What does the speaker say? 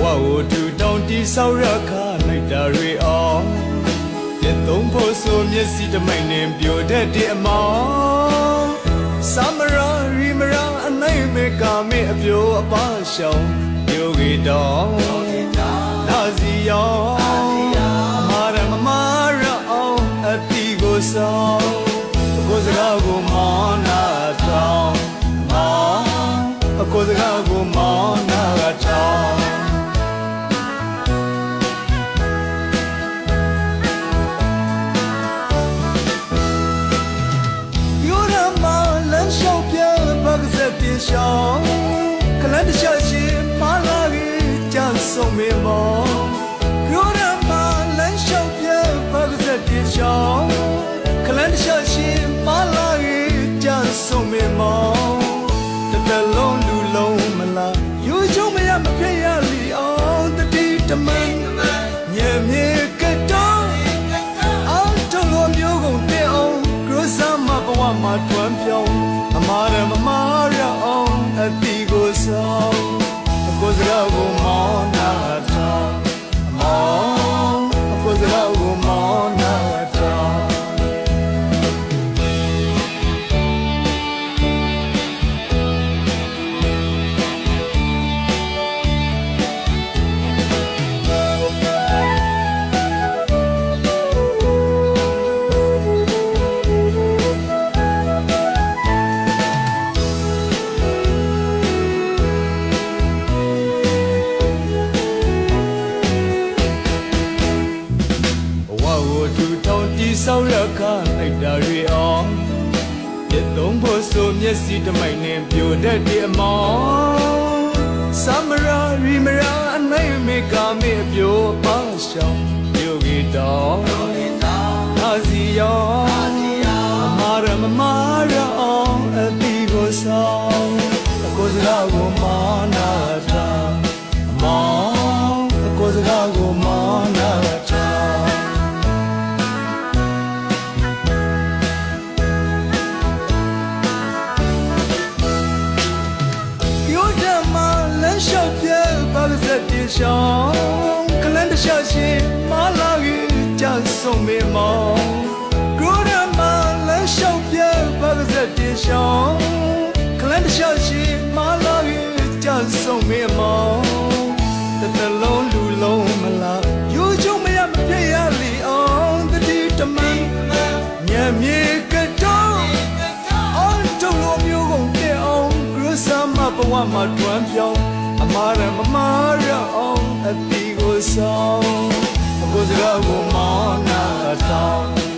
ဘဝကိုထူထောင်တိဆောက်ရခလိုက်တာတွေအောင်ပြတ်သုံးဖို့ဆိုမျက်စိတမိုင်နဲ့ပြိုတတ်တဲ့အမောင်သမရာရီမရာအနိုင်မေကာမေအပြိုအပါရှောင်းပြိုကြီးတော်နာစီယောမာရမမာရအောင်အတီကိုဆောင်ကိုစကားကိုမောနာတောင်းမောင်းအကိုစကား စုံမေမောင်တသက်လုံးလူလုံးမလားယူချုံမရမဖြစ်ရလီအောင်တတိတမန်ညံမြေကတောင်းအောင်တုံလို့မျိုးကုန်တဲ့အောင်ကရစမဘဝမှာတွမ်းပြောင်းအမားရမမာရအောင်အတိကိုဆောင်ကိုစကားကိုမောင်းနာ ထူထောင်တည်ဆောက်ရခလိုက်တာတွေအောင်ပြတ်သုံးဖို့ဆိုမျက်စိတမိုင်နဲ့ပြိုတတ်တဲ့အမောင်သမရာရီမရာအနိုင်မေကာမေအပြိုပါရှောင်းပြိုကြီးတော်သာစီယောမာရမမာရအောင်အတီကိုဆောင်အကိုစကားကို ရှောင်းခလန်တရှောင်းရှင်မလာကြီးကြဆုံးမေမောင်ဂရုဒမလန်ရှောင်းပြဘာကစက်ပြေရှောင်းခလန်တရှောင်းရှင်မလာကြီးကြဆုံးမေမောင်တတလုံးလူလုံးမလားယူချုံမရမပြည့်ရလီအောင်တတိတမန်ညံမြေကတော့အောင်တုံလို့မျိုးကုန်တဲ့အောင်ဂရုစာမဘဝမှာတွမ်းပြောင်း ရမမာရအောင်အတီကိုဆောင်အကိုစကားကိုမောင်းနာတောင်း